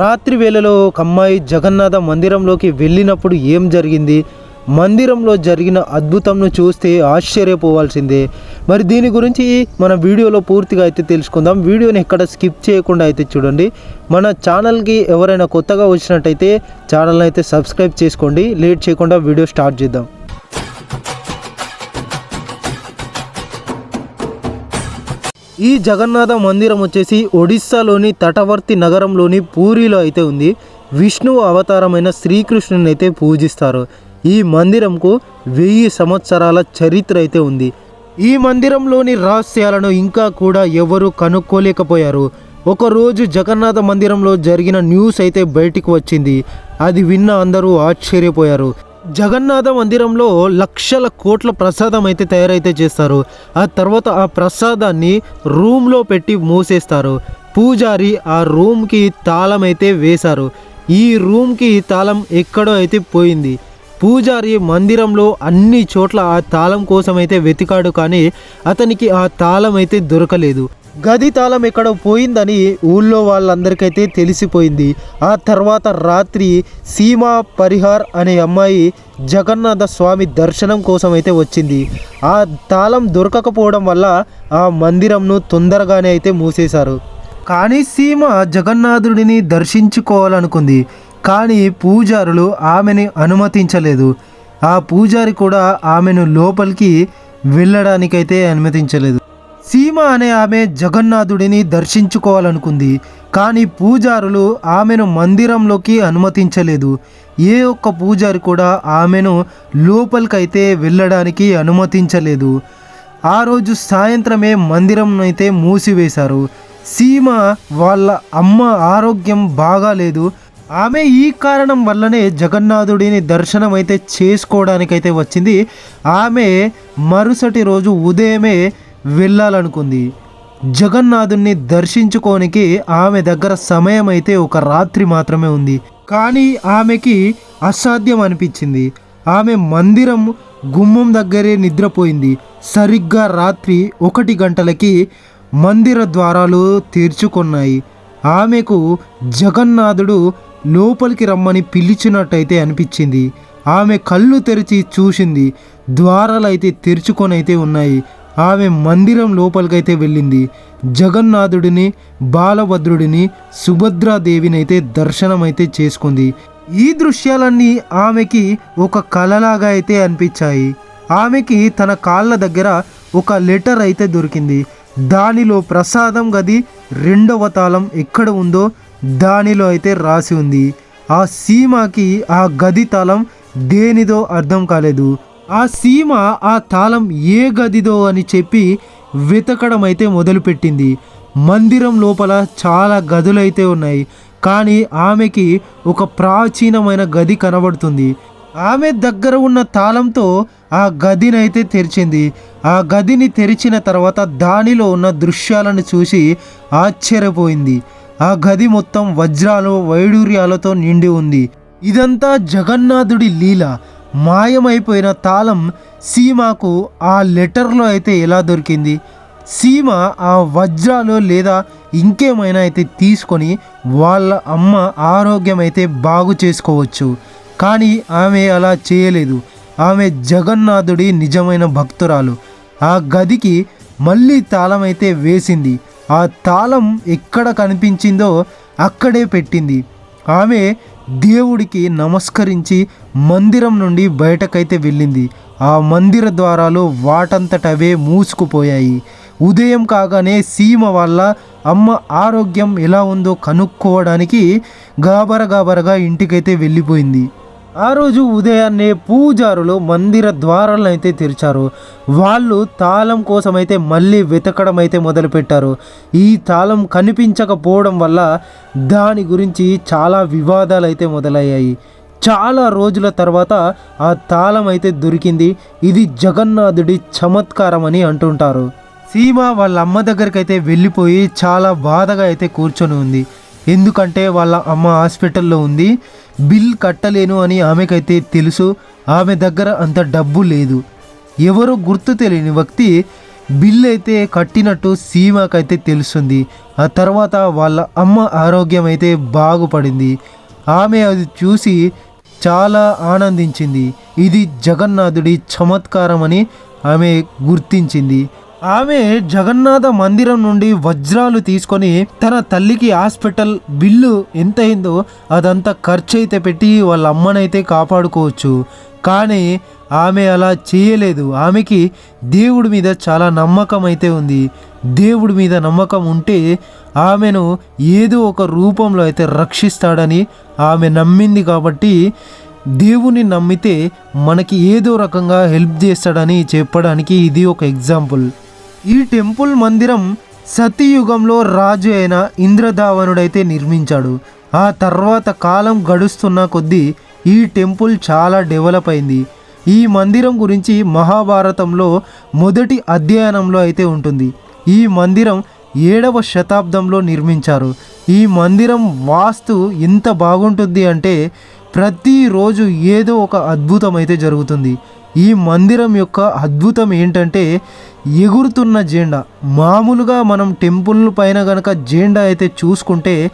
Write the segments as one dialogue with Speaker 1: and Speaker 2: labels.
Speaker 1: రాత్రి వేళలో ఒక అమ్మాయి జగన్నాథ మందిరంలోకి వెళ్ళినప్పుడు ఏం జరిగింది? మందిరంలో జరిగిన అద్భుతంను చూస్తే ఆశ్చర్యపోవాల్సిందే. మరి దీని గురించి మన వీడియోలో పూర్తిగా అయితే తెలుసుకుందాం. వీడియోని ఎక్కడ స్కిప్ చేయకుండా అయితే చూడండి. మన ఛానల్కి ఎవరైనా కొత్తగా వచ్చినట్టయితే ఛానల్ని అయితే సబ్స్క్రైబ్ చేసుకోండి. లేట్ చేయకుండా వీడియో స్టార్ట్ చేద్దాం. ఈ జగన్నాథ మందిరం వచ్చేసి ఒడిస్సాలోని తటవర్తి నగరంలోని పూరిలో అయితే ఉంది. విష్ణువు అవతారమైన శ్రీకృష్ణుని అయితే పూజిస్తారు. ఈ మందిరంకు వెయ్యి సంవత్సరాల చరిత్ర అయితే ఉంది. ఈ మందిరంలోని రహస్యాలను ఇంకా కూడా ఎవరు కనుక్కోలేకపోయారు. ఒకరోజు జగన్నాథ మందిరంలో జరిగిన న్యూస్ అయితే బయటికి వచ్చింది. అది విన్న అందరూ ఆశ్చర్యపోయారు. జగన్నాథ మందిరంలో లక్షల కోట్ల ప్రసాదం అయితే తయారైతే చేస్తారు. ఆ తర్వాత ఆ ప్రసాదాన్ని రూమ్లో పెట్టి మూసేస్తారు. పూజారి ఆ రూమ్కి తాళం అయితే వేశారు. ఈ రూమ్కి తాళం ఎక్కడో అయితే పోయింది. పూజారి మందిరంలో అన్ని చోట్ల ఆ తాళం కోసం అయితే వెతికాడు కానీ అతనికి ఆ తాళం అయితే దొరకలేదు. గది తాళం ఎక్కడ పోయిందని ఊళ్ళో వాళ్ళందరికైతే తెలిసిపోయింది. ఆ తర్వాత రాత్రి సీమా పరిహార్ అనే అమ్మాయి జగన్నాథ స్వామి దర్శనం కోసం అయితే వచ్చింది. ఆ తాళం దొరకకపోవడం వల్ల ఆ మందిరంను తొందరగానే అయితే మూసేశారు. కానీ సీమ జగన్నాథుడిని దర్శించుకోవాలనుకుంది. కానీ పూజారులు ఆమెని అనుమతించలేదు. ఆ పూజారి కూడా ఆమెను లోపలికి వెళ్ళడానికైతే అనుమతించలేదు. సీమ అనే ఆమె జగన్నాథుడిని దర్శించుకోవాలనుకుంది. కానీ పూజారులు ఆమెను మందిరంలోకి అనుమతించలేదు. ఏ ఒక్క పూజారి కూడా ఆమెను లోపలికైతే వెళ్ళడానికి అనుమతించలేదు. ఆ రోజు సాయంత్రమే మందిరం అయితే మూసివేశారు. సీమ వాళ్ళ అమ్మ ఆరోగ్యం బాగాలేదు. ఆమె ఈ కారణం వల్లనే జగన్నాథుడిని దర్శనం అయితే చేసుకోవడానికైతే వచ్చింది. ఆమె మరుసటి రోజు ఉదయమే వెళ్ళాలనుకుంది. జగన్నాథుణ్ణి దర్శించుకోనికి ఆమె దగ్గర సమయం అయితే ఒక రాత్రి మాత్రమే ఉంది. కానీ ఆమెకి అసాధ్యం అనిపించింది. ఆమె మందిరం గుమ్మం దగ్గరే నిద్రపోయింది. సరిగ్గా రాత్రి ఒకటి గంటలకి మందిర ద్వారాలు తెరుచుకున్నాయి. ఆమెకు జగన్నాథుడు లోపలికి రమ్మని పిలిచినట్టయితే అనిపించింది. ఆమె కళ్ళు తెరిచి చూసింది. ద్వారాలు అయితే తెరుచుకొని అయితే ఉన్నాయి. ఆమె మందిరం లోపలికైతే వెళ్ళింది. జగన్నాథుడిని బాలభద్రుడిని సుభద్రాదేవినైతే అయితే దర్శనం అయితే చేసుకుంది. ఈ దృశ్యాలన్నీ ఆమెకి ఒక కలలాగా అయితే అనిపించాయి. ఆమెకి తన కాళ్ళ దగ్గర ఒక లెటర్ అయితే దొరికింది. దానిలో ప్రసాదం గది రెండవ తాళం ఎక్కడ ఉందో దానిలో అయితే రాసి ఉంది. ఆ సీమాకి ఆ గది తాళం దేనిదో అర్థం కాలేదు. ఆ సీమ ఆ తాళం ఏ గదిదో అని చెప్పి వెతకడం అయితే మొదలుపెట్టింది. మందిరం లోపల చాలా గదులైతే ఉన్నాయి. కానీ ఆమెకి ఒక ప్రాచీనమైన గది కనబడుతుంది. ఆమె దగ్గర ఉన్న తాళంతో ఆ గదినైతే తెరిచింది. ఆ గదిని తెరిచిన తర్వాత దానిలో ఉన్న దృశ్యాలను చూసి ఆశ్చర్యపోయింది. ఆ గది మొత్తం వజ్రాలు వైడూర్యాలతో నిండి ఉంది. ఇదంతా జగన్నాథుడి లీల. మాయమైపోయిన తాళం సీమాకు ఆ లెటర్లో అయితే ఎలా దొరికింది? సీమ ఆ వజ్రాలు లేదా ఇంకేమైనా అయితే తీసుకొని వాళ్ళ అమ్మ ఆరోగ్యం అయితే బాగు చేసుకోవచ్చు. కానీ ఆమె అలా చేయలేదు. ఆమె జగన్నాథుడి నిజమైన భక్తురాలు. ఆ గదికి మళ్ళీ తాళం అయితే వేసింది. ఆ తాళం ఎక్కడ కనిపించిందో అక్కడే పెట్టింది. ఆమె దేవుడికి నమస్కరించి మందిరం నుండి బయటకైతే వెళ్ళింది. ఆ మందిర ద్వారాలు వాటంతటవే మూసుకుపోయాయి. ఉదయం కాగానే సీమ వల్ల అమ్మ ఆరోగ్యం ఎలా ఉందో కనుక్కోవడానికి గాబర గాబరగా ఇంటికైతే వెళ్ళిపోయింది. ఆ రోజు ఉదయాన్నే పూజారులు మందిర ద్వారాలను అయితే తెరిచారు. వాళ్ళు తాళం కోసం అయితే మళ్ళీ వెతకడం అయితే మొదలుపెట్టారు. ఈ తాళం కనిపించకపోవడం వల్ల దాని గురించి చాలా వివాదాలు అయితే మొదలయ్యాయి. చాలా రోజుల తర్వాత ఆ తాళం అయితే దొరికింది. ఇది జగన్నాథుడి చమత్కారం అని అంటుంటారు. సీమ వాళ్ళ అమ్మ దగ్గరికి అయితే వెళ్ళిపోయి చాలా బాధగా అయితే కూర్చొని ఉంది. ఎందుకంటే వాళ్ళ అమ్మ హాస్పిటల్లో ఉంది. బిల్ కట్టలేను అని ఆమెకైతే తెలుసు ఆమె దగ్గర అంత డబ్బు లేదు. ఎవరో గుర్తు తెలియని వ్యక్తి బిల్లు అయితే కట్టినట్టు సీమాకైతే తెలుస్తుంది. ఆ తర్వాత వాళ్ళ అమ్మ ఆరోగ్యం అయితే బాగుపడింది. ఆమె అది చూసి చాలా ఆనందించింది. ఇది జగన్నాథుడి చమత్కారం అని ఆమె గుర్తించింది. ఆమె జగన్నాథ మందిరం నుండి వజ్రాలు తీసుకొని తన తల్లికి హాస్పిటల్ బిల్లు ఎంత అయిందో అదంతా ఖర్చు అయితే పెట్టి వాళ్ళ అమ్మనైతే కాపాడుకోవచ్చు. కానీ ఆమె అలా చేయలేదు. ఆమెకి దేవుడి మీద చాలా నమ్మకం అయితే ఉంది. దేవుడి మీద నమ్మకం ఉంటే ఆమెను ఏదో ఒక రూపంలో అయితే రక్షిస్తాడని ఆమె నమ్మింది కాబట్టి దేవుని నమ్మితే మనకి ఏదో రకంగా హెల్ప్ చేస్తాడని చెప్పడానికి ఇది ఒక ఎగ్జాంపుల్. ఈ టెంపుల్ మందిరం సతీయుగంలో రాజు అయిన ఇంద్రధావనుడైతే నిర్మించాడు. ఆ తర్వాత కాలం గడుస్తున్న కొద్దీ ఈ టెంపుల్ చాలా డెవలప్ అయింది. ఈ మందిరం గురించి మహాభారతంలో మొదటి అధ్యయనంలో అయితే ఉంటుంది. ఈ మందిరం ఏడవ శతాబ్దంలో నిర్మించారు. ఈ మందిరం వాస్తు ఎంత బాగుంటుంది అంటే ప్రతిరోజు ఏదో ఒక అద్భుతం అయితే జరుగుతుంది. ఈ మందిరం యొక్క అద్భుతం ఏంటంటే ఎగురుతున్న జెండా. మామూలుగా మనం టెంపుల్ పైన గనక జెండా అయితే చూసుకుంటే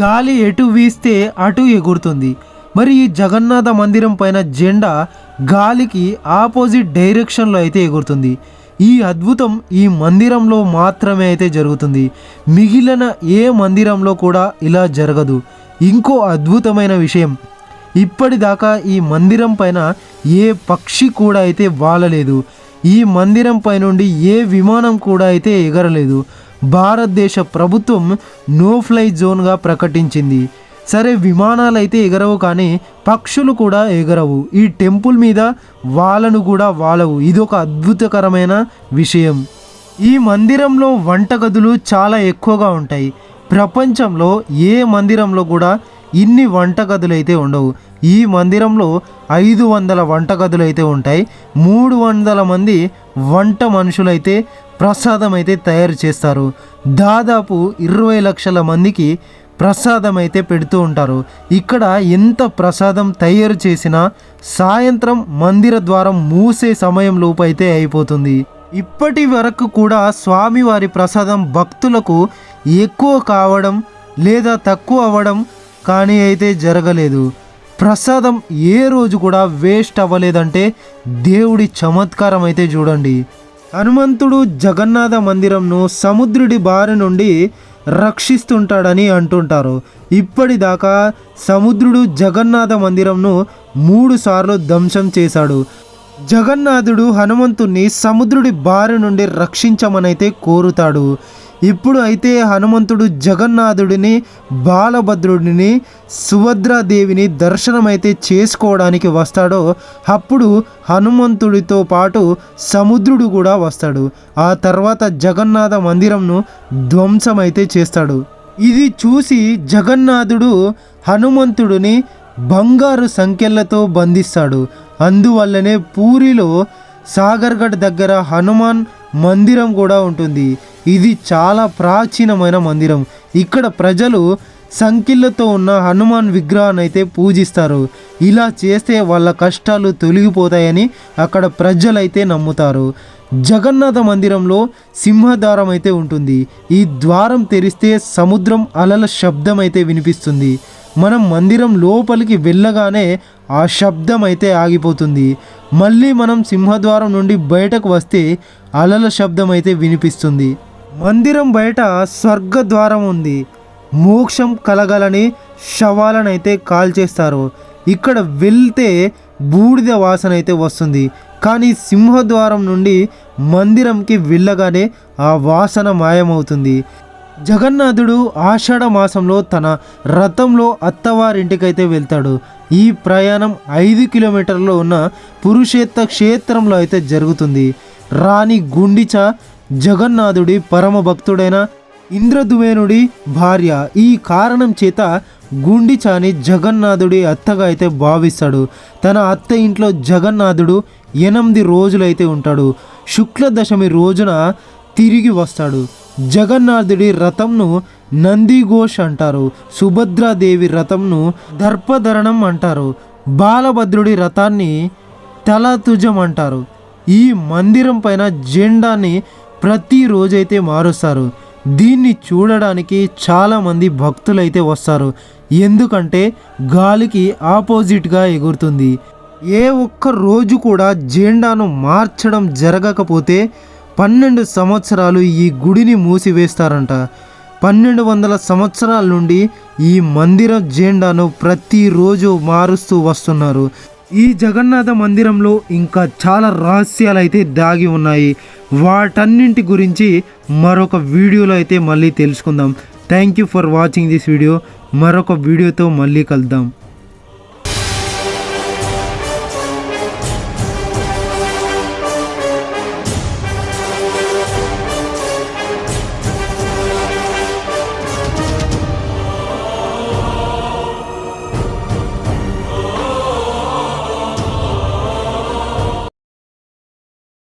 Speaker 1: గాలి ఎటు వీస్తే అటు ఎగురుతుంది. మరి ఈ జగన్నాథ మందిరం పైన జెండా గాలికి ఆపోజిట్ డైరెక్షన్లో అయితే ఎగురుతుంది. ఈ అద్భుతం ఈ మందిరంలో మాత్రమే అయితే జరుగుతుంది. మిగిలిన ఏ మందిరంలో కూడా ఇలా జరగదు. ఇంకో అద్భుతమైన విషయం ఇప్పటిదాకా ఈ మందిరం పైన ఏ పక్షి కూడా అయితే వాలలేదు. ఈ మందిరం పైనుండి ఏ విమానం కూడా అయితే ఎగరలేదు. భారతదేశ ప్రభుత్వం నో ఫ్లై జోన్గా ప్రకటించింది. సరే విమానాలు అయితే ఎగరవు కానీ పక్షులు కూడా ఎగరవు. ఈ టెంపుల్ మీద వాళ్ళను కూడా వాలవు. ఒక అద్భుతకరమైన విషయం. ఈ మందిరంలో వంటగదులు చాలా ఎక్కువగా ఉంటాయి. ప్రపంచంలో ఏ మందిరంలో కూడా ఇన్ని వంటగదులు అయితే ఉండవు. ఈ మందిరంలో ఐదు వందల వంటగదులు అయితే ఉంటాయి. మూడు వందల మంది వంట మనుషులైతే ప్రసాదం అయితే తయారు చేస్తారు. దాదాపు ఇరవై లక్షల మందికి ప్రసాదం అయితే పెడుతూ ఉంటారు. ఇక్కడ ఎంత ప్రసాదం తయారు చేసినా సాయంత్రం మందిర ద్వారం మూసే సమయం లోపు అయితే అయిపోతుంది. ఇప్పటి వరకు కూడా స్వామివారి ప్రసాదం భక్తులకు ఎక్కువ కావడం లేదా తక్కువ అవ్వడం కానీ అయితే జరగలేదు. ప్రసాదం ఏ రోజు కూడా వేస్ట్ అవ్వలేదంటే దేవుడి చమత్కారం అయితే చూడండి. హనుమంతుడు జగన్నాథ మందిరంను సముద్రుడి బారి నుండి రక్షిస్తుంటాడని అంటుంటారు. ఇప్పటిదాకా సముద్రుడు జగన్నాథ మందిరంను మూడు సార్లు ధ్వంసం చేశాడు. జగన్నాథుడు హనుమంతుణ్ణి సముద్రుడి బారి నుండి రక్షించమనైతే కోరుతాడు. ఇప్పుడు అయితే హనుమంతుడు జగన్నాథుడిని బాలభద్రుడిని సుభద్రాదేవిని దర్శనమైతే చేసుకోవడానికి వస్తాడో అప్పుడు హనుమంతుడితో పాటు సముద్రుడు కూడా వస్తాడు. ఆ తర్వాత జగన్నాథ మందిరంను ధ్వంసమైతే చేస్తాడు. ఇది చూసి జగన్నాథుడు హనుమంతుడిని బంగారు సంఖ్యలతో బంధిస్తాడు. అందువల్లనే పూరిలో సాగర్గఢ్ దగ్గర హనుమాన్ మందిరం కూడా ఉంటుంది. ఇది చాలా ప్రాచీనమైన మందిరం. ఇక్కడ ప్రజలు సంఖ్యలతో ఉన్న హనుమాన్ విగ్రహాన్ని అయితే పూజిస్తారు. ఇలా చేస్తే వాళ్ళ కష్టాలు తొలగిపోతాయని అక్కడ ప్రజలైతే నమ్ముతారు. జగన్నాథ మందిరంలో సింహద్వారం అయితే ఉంటుంది. ఈ ద్వారం తెరిస్తే సముద్రం అలల శబ్దం అయితే వినిపిస్తుంది. మనం మందిరం లోపలికి వెళ్ళగానే ఆ శబ్దం అయితే ఆగిపోతుంది. మళ్ళీ మనం సింహద్వారం నుండి బయటకు వస్తే అలల శబ్దం అయితే వినిపిస్తుంది. మందిరం బయట స్వర్గద్వారం ఉంది. మోక్షం కలగలని శవాలనైతే అయితే కాల్చేస్తారు. ఇక్కడ వెళ్తే బూడిద వాసన అయితే వస్తుంది. కానీ సింహద్వారం నుండి మందిరంకి వెళ్ళగానే ఆ వాసన మాయమవుతుంది. జగన్నాథుడు ఆషాఢ మాసంలో తన రథంలో అత్తవారింటికైతే వెళ్తాడు. ఈ ప్రయాణం ఐదు కిలోమీటర్లో ఉన్న పురుషేత్త క్షేత్రంలో అయితే జరుగుతుంది. రాణి గుండిచ జగన్నాథుడి పరమ భక్తుడైన ఇంద్రదువేనుడి భార్య. ఈ కారణం చేత గుండిచాని జగన్నాథుడి అత్తగా అయితే భావిస్తాడు. తన అత్త ఇంట్లో జగన్నాథుడు ఎనిమిది రోజులైతే ఉంటాడు. శుక్ల దశమి రోజున తిరిగి వస్తాడు. జగన్నాథుడి రథంను నందిఘోష్ అంటారు. సుభద్రాదేవి రథంను దర్పధరణం అంటారు. బాలభద్రుడి రథాన్ని తలతుజం అంటారు. ఈ మందిరం పైన జెండాని ప్రతిరోజు అయితే మారుస్తారు. దీన్ని చూడడానికి చాలామంది భక్తులైతే వస్తారు. ఎందుకంటే గాలికి ఆపోజిట్గా ఎగురుతుంది. ఏ ఒక్క రోజు కూడా జెండాను మార్చడం జరగకపోతే పన్నెండు సంవత్సరాలు ఈ గుడిని మూసివేస్తారంట. పన్నెండు వందల సంవత్సరాల నుండి ఈ మందిరం జెండాను ప్రతిరోజు మారుస్తూ వస్తున్నారు. ఈ జగన్నాథ మందిరంలో ఇంకా చాలా రహస్యాలు అయితే దాగి ఉన్నాయి. వాటన్నింటి గురించి మరొక వీడియోలో అయితే మళ్ళీ తెలుసుకుందాం. Thank you for watching this video మరొక వీడియోతో మళ్ళీ కలుద్దాం.